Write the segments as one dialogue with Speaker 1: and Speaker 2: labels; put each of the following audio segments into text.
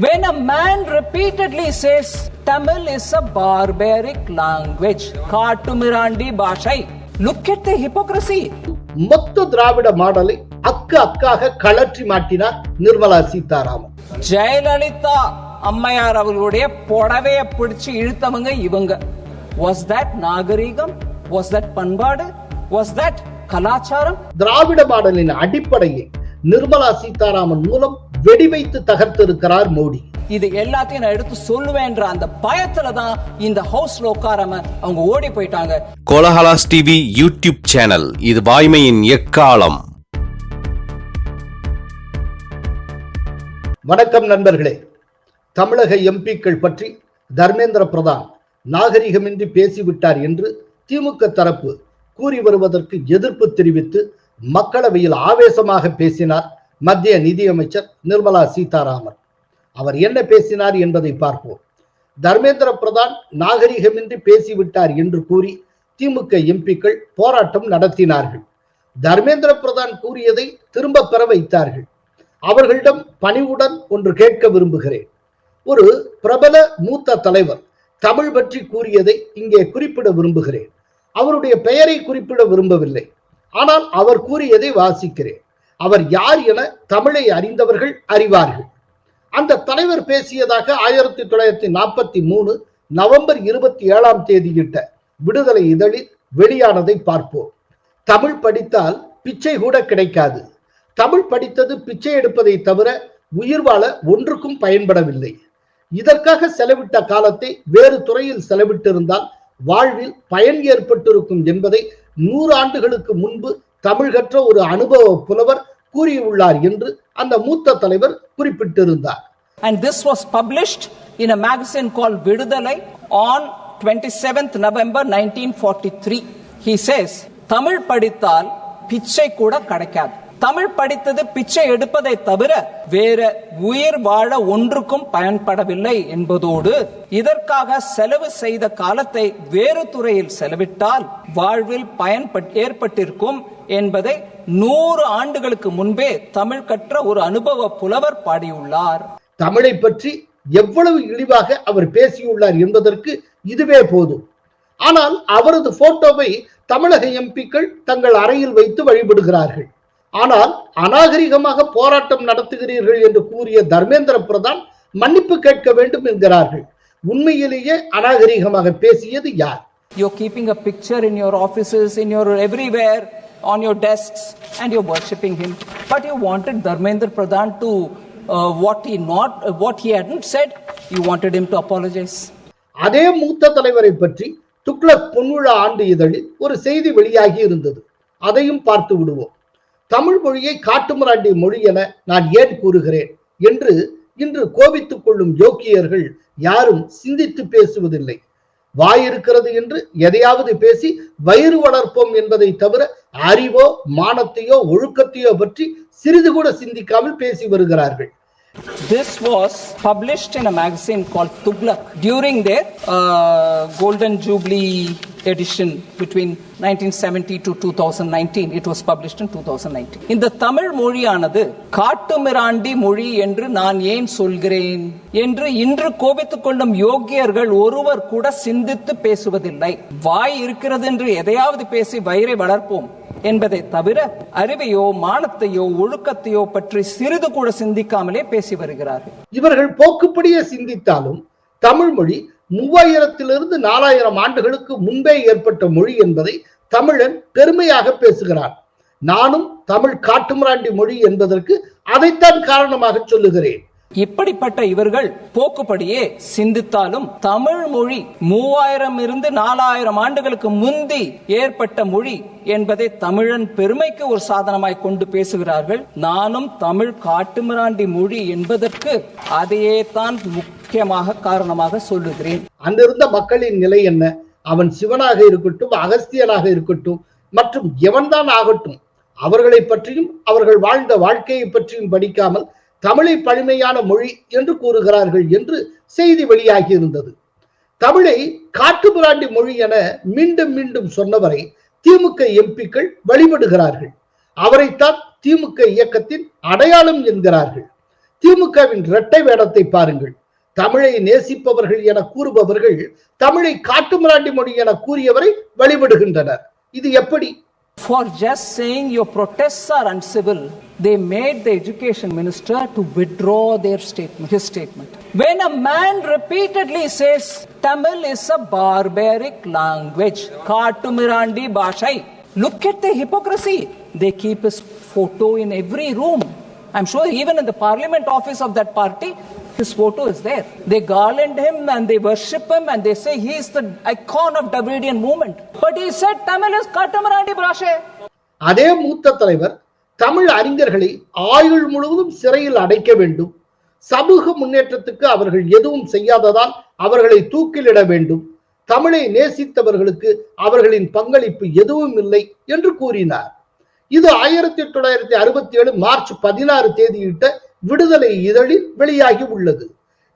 Speaker 1: When a man repeatedly says Tamil is a barbaric language, Katumirandi Bhashai, look at the hypocrisy.
Speaker 2: மொத்த திராவிட மாடலை அக்கு அக்காக கழற்றி மாட்டினார் நிர்மலா சீதாராமன்.
Speaker 1: ஜெயலலிதா அம்மையார் அவர்களுடைய புடவைய பிடிச்சு இழுத்தவங்க இவங்க. வாஸ் தட் நாகரீகம்? வாஸ் தட் பண்பாடு? வாஸ் தட் கலாச்சாரம்?
Speaker 2: திராவிட மாடலின் அடிப்படையை நிர்மலா சீதாராமன் மூலம் வெடிவைத்து தகர்த்திருக்கிறார் மோடி.
Speaker 1: இது எல்லாத்தையும் நான் எடுத்து சொல்லுவேன்ற அந்த பயத்துல தான் இந்த ஹவுஸ்ல உட்காராம அவங்க ஓடி போயிட்டாங்க.
Speaker 3: கோலஹலாஸ் டிவி யூடியூப் சேனல் இது வாய்மையின் எக்காலம்.
Speaker 2: வணக்கம் நண்பர்களே. தமிழக எம்பிக்கள் பற்றி தர்மேந்திர பிரதான் நாகரிகமின்றி பேசிவிட்டார் என்று திமுக தரப்பு கூறி வருவதற்கு எதிர்ப்பு தெரிவித்து மக்களவையில் ஆவேசமாக பேசினார் மத்திய நிதியமைச்சர் நிர்மலா சீதாராமன். அவர் என்ன பேசினார் என்பதை பார்ப்போம். தர்மேந்திர பிரதான் நாகரிகமின்றி பேசிவிட்டார் என்று கூறி திமுக எம்பிக்கள் போராட்டம் நடத்தினார்கள். தர்மேந்திர பிரதான் கூறியதை திரும்ப பெற வைத்தார்கள். அவர்களிடம் பணிவுடன் ஒன்று கேட்க விரும்புகிறேன். ஒரு பிரபல மூத்த தலைவர் தமிழ் பற்றி கூறியதை இங்கே குறிப்பிட விரும்புகிறேன். அவருடைய பெயரை குறிப்பிட விரும்பவில்லை. ஆனால் அவர் கூறியதை வாசிக்கிறேன். அவர் யார் என தமிழை அறிந்தவர்கள் அறிவார்கள். அந்த தலைவர் பேசியதாக ஆயிரத்தி தொள்ளாயிரத்தி நாற்பத்தி மூணு நவம்பர் இருபத்தி ஏழாம் தேதியிட்ட விடுதலை இதழில் வெளியானதை பார்ப்போம். தமிழ் படித்தால் பிச்சை கூட கிடைக்காது. தமிழ் படித்தது பிச்சை எடுப்பதை தவிர உயிர் வாழ ஒன்றுக்கும் பயன்படவில்லை. இதற்காக செலவிட்ட காலத்தை வேறு துறையில் செலவிட்டிருந்தால் வாழ்வில் பயன் ஏற்பட்டிருக்கும் என்பதை நூறு ஆண்டுகளுக்கு முன்பு தமிழ் கற்ற ஒரு அனுபவ புலவர் கூறியுள்ளார் என்று அந்த மூத்த தலைவர் குறிப்பிட்டிருந்தார்
Speaker 1: And this was published in a magazine called Vidudalai on 27th November 1943. He says, Tamil படித்தால் பிச்சை கூட கிடைக்காது தமிழ் படித்தது பிச்சை எடுப்பதை தவிர வேற உயிர் வாழ ஒன்றுக்கும் பயன்படவில்லை என்பதோடு இதற்காக செலவு செய்த காலத்தை வேறு துறையில் செலவிட்டால் வாழ்வில் பயன் ஏற்பட்டிருக்கும் என்பதை நூறு ஆண்டுகளுக்கு முன்பே தமிழ் கற்ற ஒரு அனுபவ புலவர் பாடியுள்ளார்.
Speaker 2: தமிழை பற்றி எவ்வளவு இழிவாக அவர் பேசியுள்ளார் என்பதற்கு இதுவே போதும். ஆனால் அவரது போட்டோவை தமிழக எம்பிக்கள் தங்கள் அறையில் வைத்து வழிபடுகிறார்கள். ஆனால் அநாகரிகமாக போராட்டம் நடத்துகிறீர்கள் என்று கூறிய தர்மேந்திர பிரதான் மன்னிப்பு கேட்க வேண்டும் என்கிறார்கள் உண்மையிலேயே அநாகரிகமாக பேசியது யார்
Speaker 1: You're keeping a picture in your offices, in your everywhere, on your desks, and you're worshipping him. But you wanted Dharmendra Pradhan to uh, what he not uh, what he hadn't said. You wanted him to apologize.
Speaker 2: அதே மூத்த தலைவரை பற்றி துக்ளக் பொன்விழா ஆண்டு இதழில் ஒரு செய்தி வெளியாகி இருந்தது அதையும் பார்த்து விடுவோம் தமிழ் மொழியை காட்டுமிராண்டி மொழி என நான் ஏன் கூறுகிறேன் என்று இன்று கோபித்துக் கொள்ளும் யோக்கியர்கள் யாரும் சிந்தித்து பேசுவதில்லை. வாய் இருக்கிறது என்று எதையாவது பேசி வயிறு வளர்ப்போம் என்பதை தவிர அறிவோ மானத்தையோ ஒழுக்கத்தையோ பற்றி சிறிது கூட சிந்திக்காமல் பேசி வருகிறார்கள்.
Speaker 1: This was published in a magazine called Tughlaq during their uh, Golden Jubilee edition between 1970 to 2019. It was published in 2019. இந்த தமிழ் மொழியானது காட்டுமிராண்டி மொழி என்று நான் ஏன் சொல்கிறேன் என்று இன்று கோபித்துக் கொள்ளும் யோகியர்கள் ஒருவர் கூட சிந்தித்து பேசுவதில்லை வாய் இருக்கிறது என்று எதையாவது பேசி வயிறை வளர்ப்போம் என்பதை தவிர அறிவையோ மானத்தையோ ஒழுக்கத்தையோ பற்றி சிறிது கூட சிந்திக்காமலே பேசி வருகிறார்கள்.
Speaker 2: இவர்கள் போக்குப்படியே சிந்தித்தாலும் தமிழ் மொழி மூவாயிரத்திலிருந்து நாலாயிரம் ஆண்டுகளுக்கு முன்பே ஏற்பட்ட மொழி என்பதை தமிழன் பெருமையாக பேசுகிறான். நானும் தமிழ் காட்டுமிராண்டி மொழி என்பதற்கு அதைத்தான் காரணமாக சொல்லுகிறேன்.
Speaker 1: இப்படிப்பட்ட இவர்கள் போக்குப்படியே சிந்தித்தாலும் தமிழ் மொழி மூவாயிரம் இருந்து நாலாயிரம் ஆண்டுகளுக்கு முந்தி ஏற்பட்ட மொழி என்பதை தமிழன் பெருமைக்கு ஒரு சாதனமாய் கொண்டு பேசுகிறார்கள். நானும் தமிழ் காட்டுமிராண்டி மொழி என்பதற்கு அதையே தான் முக்கியமாக காரணமாக சொல்லுகிறேன்.
Speaker 2: அங்கிருந்த மக்களின் நிலை என்ன? அவன் சிவனாக இருக்கட்டும் அகஸ்தியனாக இருக்கட்டும் மற்றும் எவன்தான் ஆகட்டும் அவர்களை பற்றியும் அவர்கள் வாழ்ந்த வாழ்க்கையை பற்றியும் படிக்காமல் தமிழை பழமையான மொழி என்று கூறுகிறார்கள் என்று செய்தி வெளியாகி இருந்தது தமிழை காட்டுமிராண்டி மொழி என மீண்டும் மீண்டும் சொன்னவரை திமுக எம்பிக்கள் வழிபடுகிறார்கள். அவரைத்தான் திமுக இயக்கத்தின் அடையாளம் என்கிறார்கள். திமுகவின் இரட்டை வேடத்தை பாருங்கள். தமிழை நேசிப்பவர்கள் என கூறுபவர்கள் தமிழை காட்டுமிராண்டி மொழி என கூறியவரை வழிபடுகின்றனர். இது எப்படி?
Speaker 1: For just saying your protests are uncivil, they made the education minister to withdraw their statement, his statement. When a man repeatedly says Tamil is a barbaric language, Katumirandi Bashai, look at the hypocrisy. They keep his photo in every room. I'm sure even in the parliament office of that party, his photo is there. They garland him and they worship him and they say he is the icon of Dravidian movement. But he said Tamil is Katamarandi Brashe.
Speaker 2: அதே மூத்த தலைவர் தமிழ் அறிஞர்களை ஆயுள் முழுவதும் சிறையில் அடைக்க வேண்டும் சமூக முன்னேற்றத்துக்கு அவர்கள் எதுவும் செய்யாததால் அவர்களை தூக்கிலிட வேண்டும் தமிழை நேசித்தவர்களுக்கு அவர்களின் பங்களிப்பு எதுவும் இல்லை என்று கூறினார் இது ஆயிரத்தி தொள்ளாயிரத்தி அறுபத்தி ஏழு மார்ச் பதினாறு தேதியிட்ட விடுதலை இதழில் வெளியாகி உள்ளது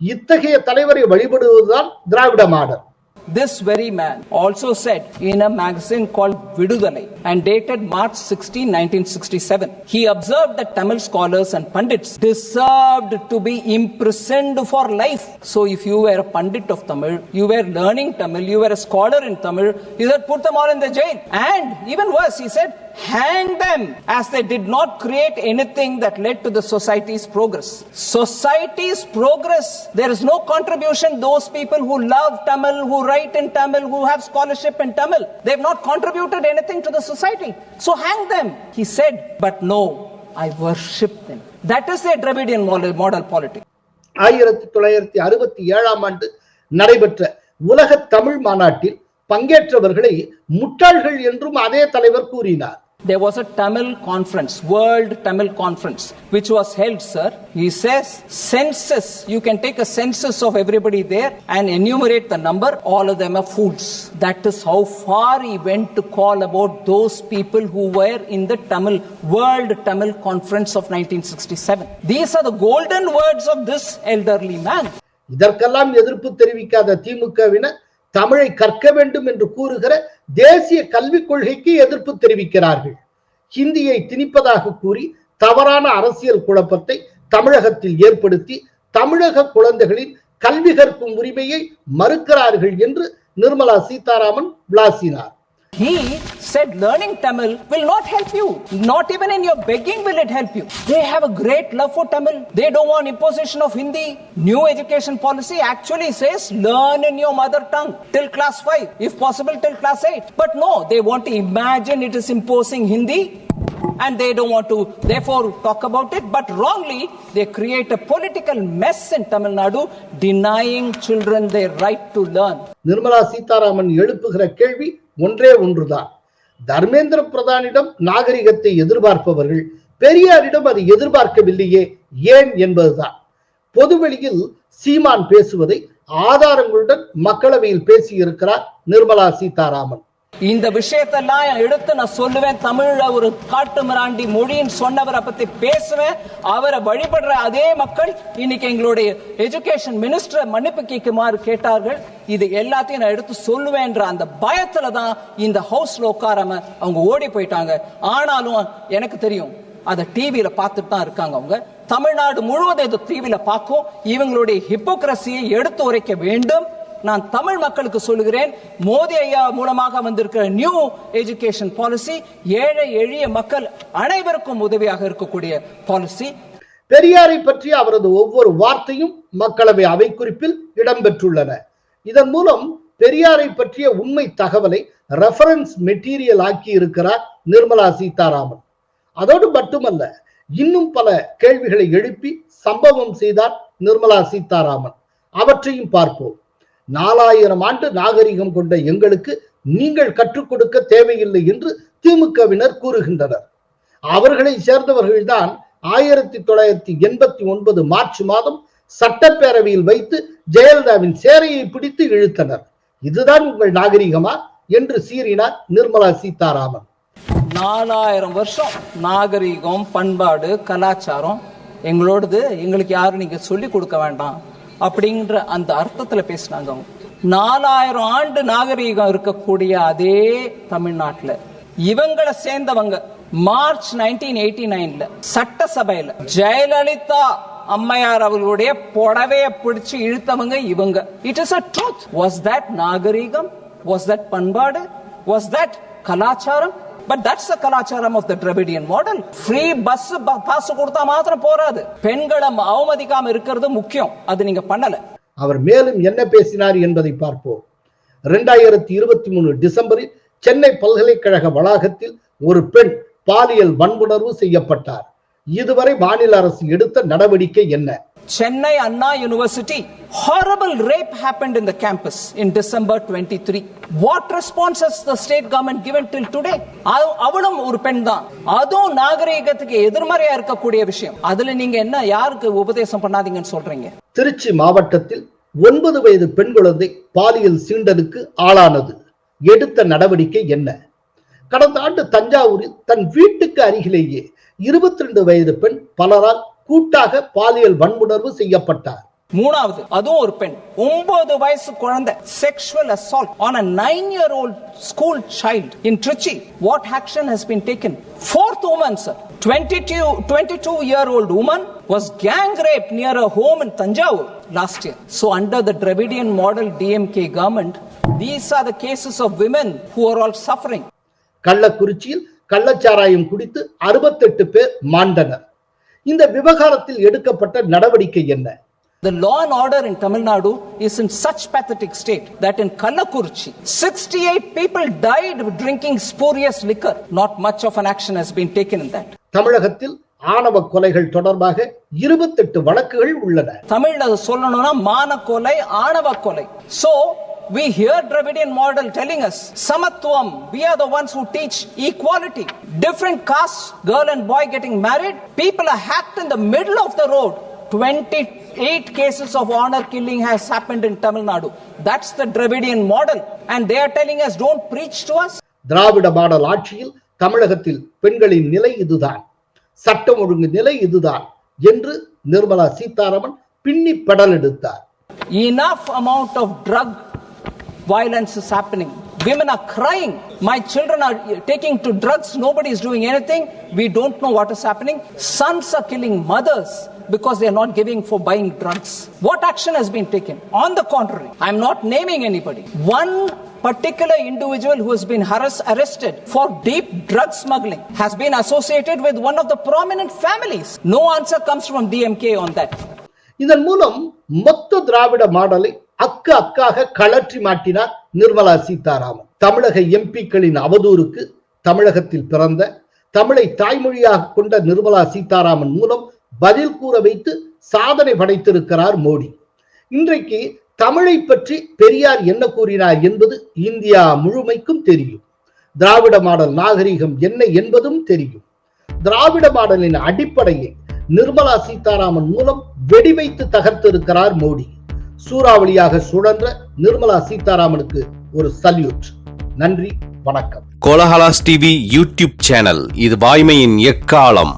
Speaker 2: இத்தகைய தலைவரை வழிபடுவதுதான் திராவிட model
Speaker 1: This very man also said in a magazine called Vidudalai and dated March 16, 1967, he observed that Tamil scholars and pandits deserved to be imprisoned for life. So if you were a pandit of Tamil, you were learning Tamil, you were a scholar in Tamil, he said put them all in the jail. And even worse, he said hang them as they did not create anything that led to the society's progress. Society's progress, there is no contribution. Those people who love Tamil, who write in Tamil, who have scholarship in Tamil, they have not contributed anything to the society. So hang them. He said, but no, I worship them. That is their Dravidian model, model politics.
Speaker 2: ஆயிரத்தி தொள்ளாயிரத்தி அறுபத்தி ஏழாம் ஆண்டு நடைபெற்ற உலக தமிழ் மாநாட்டில் பங்கேற்றவர்களை முட்டாள்கள் என்றும் அதே தலைவர் கூறினார்
Speaker 1: There was a Tamil conference, World Tamil Conference, which was held, sir. He says, census, you can take a census of everybody there and enumerate the number, all of them are fools. That is how far he went to call about those people who were in the Tamil, World Tamil Conference of 1967. These are the golden words of this elderly man.
Speaker 2: இதற்கெல்லாம் எதிர்ப்பு தெரிவிக்காத திமுகவினர் தமிழை கற்க வேண்டும் என்று கூறுகிற தேசிய கல்விக் கொள்கைக்கு எதிர்ப்பு தெரிவிக்கிறார்கள். ஹிந்தியை திணிப்பதாக கூறி தவறான அரசியல் குழப்பத்தை தமிழகத்தில் ஏற்படுத்தி தமிழக குழந்தைகளின் கல்வி கற்கும் உரிமையை மறுக்கிறார்கள் என்று Nirmala Sitharaman விளாசினார்.
Speaker 1: He said learning Tamil will not help you. Not even in your begging will it help you. They have a great love for Tamil. They don't want imposition of Hindi. New education policy actually says learn in your mother tongue till class 5, if possible till class 8. But no, they want to imagine it is imposing Hindi and they don't want to therefore talk about it but wrongly they create a political mess in Tamil Nadu denying children their right to learn.
Speaker 2: Nirmala Sitharaman எழுப்புகிற கேள்வி ஒன்றே ஒன்றுதான். தர்மேந்திர பிரதானிடம் நாகரிகத்தை எதிர்பார்ப்பவர்கள் பெரியாரிடம் அதை எதிர்பார்க்கவில்லையே ஏன் என்பதுதான். பொதுவெளியில் சீமான் பேசுவதை ஆதாரங்களுடன் மக்களவையில் பேசியிருக்கிறார் நிர்மலா சீதாராமன்.
Speaker 1: இந்த விஷயத்தெல்லாம் எடுத்து நான் சொல்லுவேன். தமிழ்ல ஒரு காட்டு மிராண்டி மொழின்னு சொன்னவரை பத்தி பேசுவேன். அவரை வழிபடுற அதே மக்கள் இன்னைக்கு எங்களுடைய எஜுகேஷன் மினிஸ்டரை மன்னிப்பு கேட்குமாறு கேட்டார்கள். இது எல்லாத்தையும் நான் எடுத்து சொல்லுவேன்ற அந்த பயத்துல தான் இந்த ஹவுஸ்ல உட்காராம அவங்க ஓடி போயிட்டாங்க. ஆனாலும் எனக்கு தெரியும் அதை டிவியில பார்த்துட்டு தான் இருக்காங்க அவங்க. தமிழ்நாடு முழுவதும் இது டிவியில பார்க்கும். இவங்களுடைய ஹிப்போக்ரஸியை எடுத்து உரைக்க வேண்டும். நான் தமிழ் மக்களுக்கு சொல்லுகிறேன் மோடி ஐயா மூலமாக வந்திருக்கிற நியூ எஜுகேஷன் பாலிசி ஏழை எளிய மக்கள் அனைவருக்கும் உதவியாக இருக்கக்கூடிய பாலிசி
Speaker 2: பெரியாரை பற்றி அவரது ஒவ்வொரு வார்த்தையும் மக்களவை அவை குறிப்பில் இடம்பெற்றுள்ளன. இதன் மூலம் பெரியாரை பற்றிய உண்மை தகவலை ரெஃபரன்ஸ் மெட்டீரியல் ஆக்கி இருக்கிறார் நிர்மலா சீதாராமன். அதோடு மட்டுமல்ல இன்னும் பல கேள்விகளை எழுப்பி சம்பவம் செய்தார் நிர்மலா சீதாராமன். அவற்றையும் பார்ப்போம். நாலாயிரம் ஆண்டு நாகரிகம் கொண்ட எங்களுக்கு நீங்கள் கற்றுக் கொடுக்க தேவையில்லை என்று திமுகவினர் கூறுகின்றனர். அவர்களை சேர்ந்தவர்கள்தான் ஆயிரத்தி தொள்ளாயிரத்தி எண்பத்தி ஒன்பது மார்ச் மாதம் சட்டப்பேரவையில் வைத்து ஜெயலலிதாவின் சேரையை பிடித்து இழுத்தனர். இதுதான் உங்கள் நாகரிகமா? என்று சீறினார் நிர்மலா சீதாராமன்.
Speaker 1: நாலாயிரம் வருஷம் நாகரிகம் பண்பாடு கலாச்சாரம் எங்களோடது எங்களுக்கு யாரும் நீங்க சொல்லி கொடுக்க வேண்டாம். அப்படின்ற அந்த அர்த்தத்துல பேசினாங்க அவங்க. நாலாயிரம் ஆண்டு நாகரீகம் இருக்கக்கூடிய அதே தமிழ்நாட்டுல. இவங்களை சேர்ந்தவங்க மார்ச் நைன்டீன் எயிட்டி நைன்ல சட்டசபையில ஜெயலலிதா அம்மையார் அவர்களுடைய புடவைய பிடிச்சு இழுத்தவங்க இவங்க. It is a truth was that நாகரீகம்? வாஸ் தட் பண்பாடு? வாஸ் தட் கலாச்சாரம்? பட் தட்ஸ் த கலாச்சாரம் of the Dravidian model free bus pass கொடுத்தா மாத்திரம் போராது பெண்களை அவமதிக்காம இருக்கிறது முக்கியம். அது நீங்க பண்ணல.
Speaker 2: அவர் மேலும் என்ன பேசினார் என்பதை பார்ப்போம். இரண்டாயிரத்தி இருபத்தி மூணு டிசம்பரில் சென்னை பல்கலைக்கழக வளாகத்தில் ஒரு பெண் பாலியல் வன்புணர்வு செய்யப்பட்டார். இதுவரை மாநில அரசு எடுத்த நடவடிக்கை என்ன?
Speaker 1: Chennai Anna University, horrible rape happened in the campus in December 23. What response has the state government given till today? அவளும் ஒரு பெண் தான். அதுவும் நாகரீகத்துக்கு எதிர்மறையா இருக்கக்கூடிய விஷயம். அதுல நீங்க என்ன யாருக்கு உபதேசம் பண்ணாதீங்கன்னு சொல்றீங்க?
Speaker 2: திருச்சி மாவட்டத்தில் ஒன்பது வயது பெண் குழந்தை பாலியல் சீண்டலுக்கு ஆளானது. எடுத்த நடவடிக்கை என்ன? கடந்த ஆண்டு தஞ்சாவூரில் தன் வீட்டுக்கு அருகிலேயே இருபத்தி ரெண்டு வயது பெண் பலரால் கூட்டாக பாலியல் வன்முணர்வு செய்யப்பட்டார்
Speaker 1: மூணாவது அதுவும் ஒரு பெண் ஒன்பது வயசு குழந்தை sexual assault on a nine year old school child in Trichy what action has been taken fourth woman sir 22 22 year old woman was gang raped near a home in Tanjavur last year so under the Dravidian model DMK government these are the cases of women who are all suffering
Speaker 2: கள்ளக்குறிச்சியில் கள்ளச்சாராயம் குடித்து அறுபத்தெட்டு பேர் மாண்டனர் இந்த விவகாரத்தில் எடுக்கப்பட்ட நடவடிக்கை என்ன
Speaker 1: The law and order in Tamil Nadu is in such pathetic state that in Kallakurichi, 68 people died drinking spurious liquor. Not much of an action has been taken in that.
Speaker 2: தமிழகத்தில் ஆணவ கொலைகள் தொடர்பாக இருபத்தெட்டு வழக்குகள் உள்ளன
Speaker 1: தமிழ்ல சொல்லணும்னா மான கொலை ஆணவ கொலை so we hear Dravidian model telling us samatvam we are the ones who teach equality different castes girl and boy getting married people are hacked in the middle of the road 28 cases of honor killing has happened in Tamil Nadu that's the Dravidian model and they are telling us don't preach to us
Speaker 2: Dravida model ஆட்சியில் தமிழகத்தில் பெண்களின் நிலை இதுதான் சட்டம் ஒழுங்கு நிலை இதுதான் என்று நிர்மலா சீதாராமன் பின்னி பெடல் எடுத்தார்
Speaker 1: enough amount of drug violence is happening women are crying my children are taking to drugs nobody is doing anything we don't know what is happening sons are killing mothers because they are not giving for buying drugs what action has been taken on the contrary i'm not naming anybody one particular individual who has been harass, arrested for deep drug smuggling has been associated with one of the prominent families no answer comes from dmk on that
Speaker 2: இதன் மூலம் மொத்த திராவிட மாடலை அக்கு அக்காக கழற்றி மாட்டினார் நிர்மலா சீதாராமன். தமிழக எம்பிக்களின் அவதூறுக்கு தமிழகத்தில் பிறந்த தமிழை தாய்மொழியாக கொண்ட நிர்மலா சீதாராமன் மூலம் பதில் கூற வைத்து சாதனை படைத்திருக்கிறார் மோடி. இன்றைக்கு தமிழை பற்றி பெரியார் என்ன கூறினார் என்பது இந்தியா முழுமைக்கும் தெரியும். திராவிட மாடல் நாகரிகம் என்ன என்பதும் தெரியும். திராவிட மாடலின் அடிப்படையை நிர்மலா சீதாராமன் மூலம் வெடி வைத்து தகர்த்திருக்கிறார் மோடி. சூறாவளியாக சுழன்ற நிர்மலா சீதாராமனுக்கு ஒரு சல்யூட். நன்றி வணக்கம்.
Speaker 3: கோலஹலாஸ் டிவி யூடியூப் சேனல் இது வாய்மையின் எக்காலம்.